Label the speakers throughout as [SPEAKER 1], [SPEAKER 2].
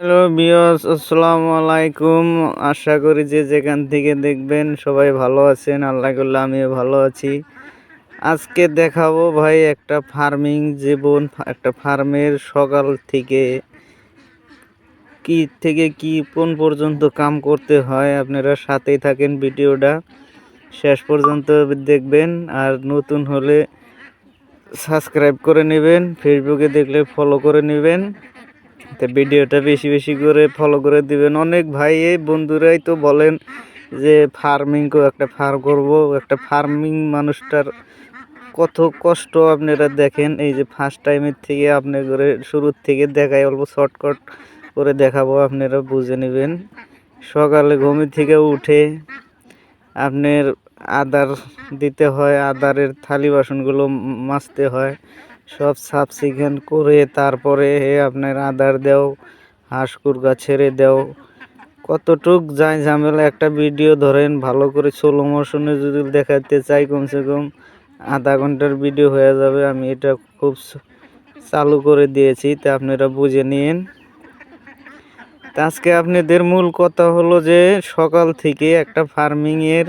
[SPEAKER 1] Hello বিয়স আসসালামু আলাইকুম। আশা করি যে যেখান থেকে দেখবেন সবাই ভালো আছেন। আল্লাহ করলে আমিও ভালো আছি। আজকে দেখাবো ভাই একটা ফার্মিং জীবন, একটা ফার্মের সকাল থেকে কি থেকে কি, কোন পর্যন্ত কাম করতে হয়। আপনারা সাথেই থাকেন ভিডিওটা। শেষ পর্যন্ত দেখবেন আর নতুন হলে সাবস্ক্রাইব করে নেবেন। ফেসবুকে দেখলে ফলো করে নেবেন। তো ভিডিওটা বেশি বেশি করে ফলো করে দিবেন। অনেক ভাই, এই বন্ধুরাই তো বলেন যে ফার্মিং একটা ফার্ম করব, একটা ফার্মিং মানুষটার কত কষ্ট আপনারা দেখেন। এই যে ফার্স্ট টাইমের থেকে আপনি করে শুরুর থেকে দেখাই, অল্প শর্টকাট করে দেখাবো, আপনারা বুঝে নেবেন। সকালে ঘুমি থেকে উঠে আপনার আদার দিতে হয়, আদারের থালি বাসনগুলো মাজতে হয়। সব সাফ সিকেন করে তারপরে আপনার আদার দেও হাঁস কুরগা ছেড়ে দেও। কতটুক যায় ঝামেলা, একটা ভিডিও ধরেন, ভালো করে ষোলো মোশনে যদি দেখাতে চাই কমসে কম আধা ঘণ্টার ভিডিও হয়ে যাবে। আমি এটা খুব চালু করে দিয়েছি, তা আপনারা বুঝে নিন। আজকে আপনাদের মূল কথা হলো যে, সকাল থেকে একটা ফার্মিংয়ের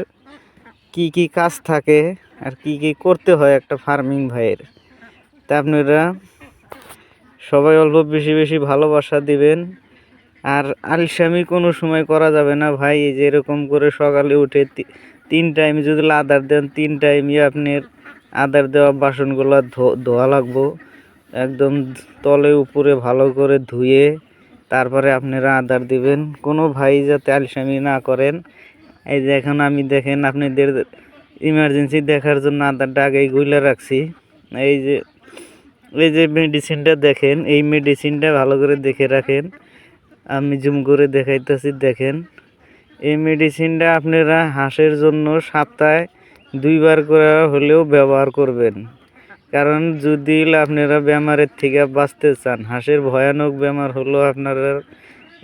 [SPEAKER 1] কি কি কাজ থাকে আর কি কি করতে হয় একটা ফার্মিং ভাইয়ের। তা আপনারা সবাই অল্প বেশি বেশি ভালোবাসা দিবেন। আর আলসামি কোনো সময় করা যাবে না ভাই যে এরকম করে সকালে উঠে তিন টাইম যদি আদার দেন, তিন টাইমই আপনার আদার দেওয়া বাসনগুলো ধোয়া লাগবো। একদম তলে উপরে ভালো করে ধুয়ে তারপরে আপনারা আদার দিবেন। কোনো ভাই যাতে আলসামি না করেন। এই যে এখন আমি দেখেন আপনাদের ইমার্জেন্সি দেখার জন্য আদারটা আগেই গুলে রাখছি। এই যে এই যে মেডিসিনটা দেখেন, এই মেডিসিনটা ভালো করে দেখে রাখেন। আমি জুম করে দেখাইতেছি, দেখেন। এই মেডিসিনটা আপনারা হাঁসের জন্য সপ্তাহে দুইবার করে হলেও ব্যবহার করবেন। কারণ যদি আপনারা বেমারের থেকে বাঁচতে চান, হাঁসের ভয়ানক বেমার হলো আপনারা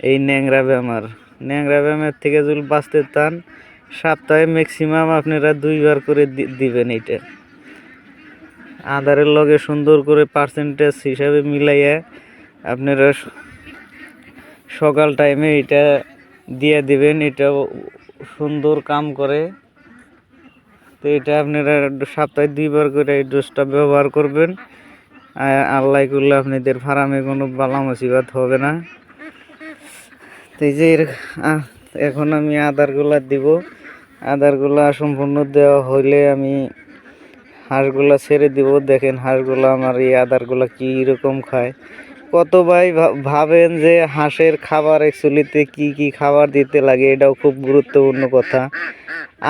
[SPEAKER 1] এই ন্যাংরা বেমার। ন্যাংরা বেমার থেকে যদি বাঁচতে চান, সপ্তাহে ম্যাক্সিমাম আপনারা দুইবার করে দিবেন এটা আধারের লগে সুন্দর করে পার্সেন্টেজ হিসাবে মিলাইয়া আপনারা সকাল টাইমে এটা দিয়ে দিবেন, এটা সুন্দর কাম করে। তো এটা আপনারা সপ্তাহে দুইবার করে এই ডোজটা ব্যবহার করবেন। আল্লাহ করলে আপনাদের ফার্মে কোনো বালা মুসিবত হবে না। তো এই যে এখন আমি আদারগুলা দিব। আদারগুলা সম্পূর্ণ দেওয়া হইলে আমি হাঁসগুলা ছেড়ে দিব। দেখেন হাঁসগুলা আমার এই আদারগুলা কী রকম খায়। কত ভাই ভাবেন যে হাঁসের খাবার অ্যাকচুয়ালিতে কি কি খাবার দিতে লাগে, এটাও খুব গুরুত্বপূর্ণ কথা।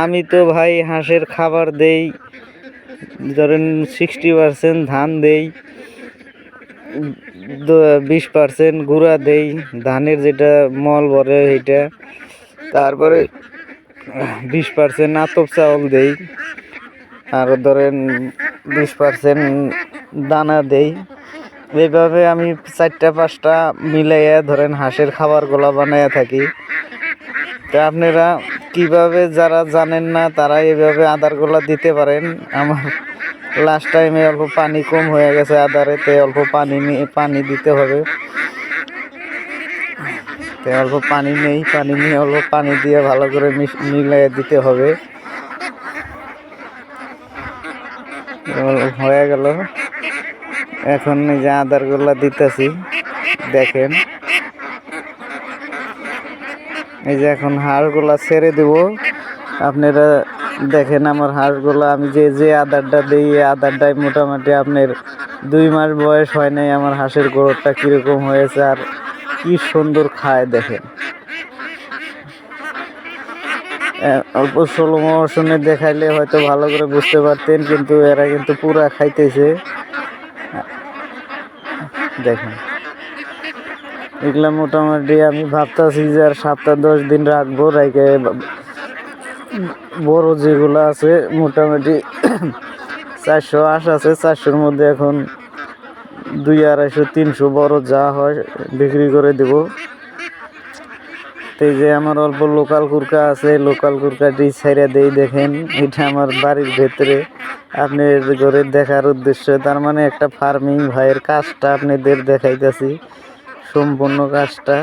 [SPEAKER 1] আমি তো ভাই হাঁসের খাবার দেই, ধরেন সিক্সটি পার্সেন্ট ধান দেই বিশ পার্সেন্ট গুঁড়া দেই, ধানের যেটা মল বলে এটা, তারপরে বিশ পার্সেন্ট আতপ চাউল দেই। আর ধরেন বিশ পার্সেন্ট দানা দেই। এইভাবে আমি চারটা, পাঁচটা মিলাইয়া ধরেন হাঁসের খাবারগুলো বানাইয়া থাকি। তা আপনারা কীভাবে যারা জানেন না, তারা এইভাবে আদারগুলো দিতে পারেন। আমার লাস্ট টাইমে অল্প পানি কম হয়ে গেছে, আদারেতে অল্প পানি নিয়ে পানি দিতে হবে। অল্প পানি নেই, পানি নিয়ে অল্প পানি দিয়ে ভালো করে মিলিয়ে দিতে হবে। হয়ে গেল। এখন এই যে আদারগুলা দিতেছি, দেখেন। এই যে এখন হাড়গুলা ছেড়ে দেব। আপনারা দেখেন আমার হাঁসগুলা আমি যে যে আদারটা দিই, এই আদারটাই মোটামুটি আপনার দুই মাস বয়স হয় নাই, আমার হাঁসের গোড়টা কীরকম হয়েছে আর কি সুন্দর খায় দেখেন। অল্প ষোলো মৌসুমে দেখাইলে হয়তো ভালো করে বুঝতে পারতেন, কিন্তু এরা কিন্তু পুরা খাইতেছে। দেখেন। এগুলা মোটামুটি আমি ভাবতেছি যে আর সপ্তাহ দশ দিন রাখব রাখে বড় যেগুলো আছে, মোটামুটি চারশো আশ আছে, চারশোর মধ্যে এখন দুই আড়াইশো, তিনশো বড় যা হয় বিক্রি করে দেব। তো এই যে আমার অল্প লোকাল কুরকা আছে, লোকাল কুরকাটি ছাইরা দেই দেখেন, এটা আমার বাড়ির ভেতরে। আপনার ঘরে দেখার উদ্দেশ্য, তার মানে একটা ফার্মিং ভাইয়ের কাজটা আপনাদের দেখাইতেছি, সম্পূর্ণ কাজটা।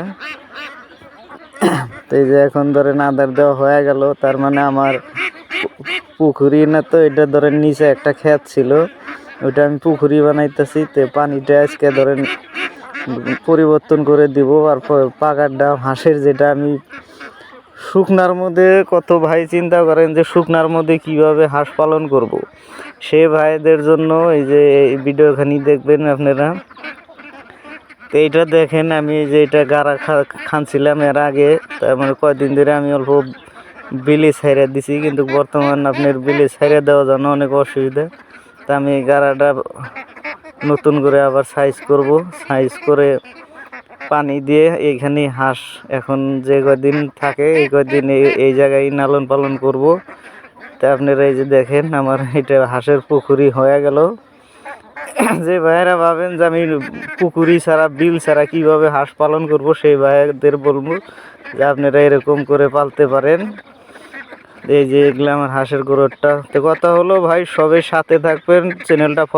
[SPEAKER 1] তো এই যে এখন ধরেন আদার দেওয়া হয়ে গেল, তার মানে আমার পুকুরি না তো, এটা ধরেন নিচে একটা ক্ষেত ছিল, ওইটা আমি পুকুরি বানাইতেছি, তো পানিটা আজকে ধরেন পরিবর্তন করে দিব, আর পাকার ডাব হাঁসের যেটা আমি শুকনার মধ্যে কত ভাই চিন্তা করেন যে শুকনার মধ্যে কীভাবে হাঁস পালন করব। সে ভাইদের জন্য এই যে ভিডিওখানি দেখবেন আপনারা তো এইটা দেখেন আমি যে এটা গাড়া খানছিলাম এর আগে তার মানে কয়দিন ধরে আমি অল্প বিলি ছাইড়া দিছি, কিন্তু বর্তমান আপনার বিলি ছাইড়া দেওয়ার জন্য অনেক অসুবিধা তা আমি গাড়াটা নতুন করে আবার সাইজ করব। সাইজ করে পানি দিয়ে এইখানে হাঁস এখন যে কদিন থাকে, এই কদিন এই- জায়গায় লালন পালন করব। তা আপনারা এই যে দেখেন, আমার এটা হাঁসের পুকুরি হয়ে গেল। যে ভাইয়েরা ভাবেন যে আমি পুকুরি ছাড়া, বিল ছাড়া কীভাবে হাঁস পালন করব, সেই ভাইদের বলব যে আপনারা এরকম করে পালতে পারেন। এই যে এগুলো আমার হাঁসের গোররটা। তো কথা হলো ভাই, সবাই সাথে থাকবেন চ্যানেলটা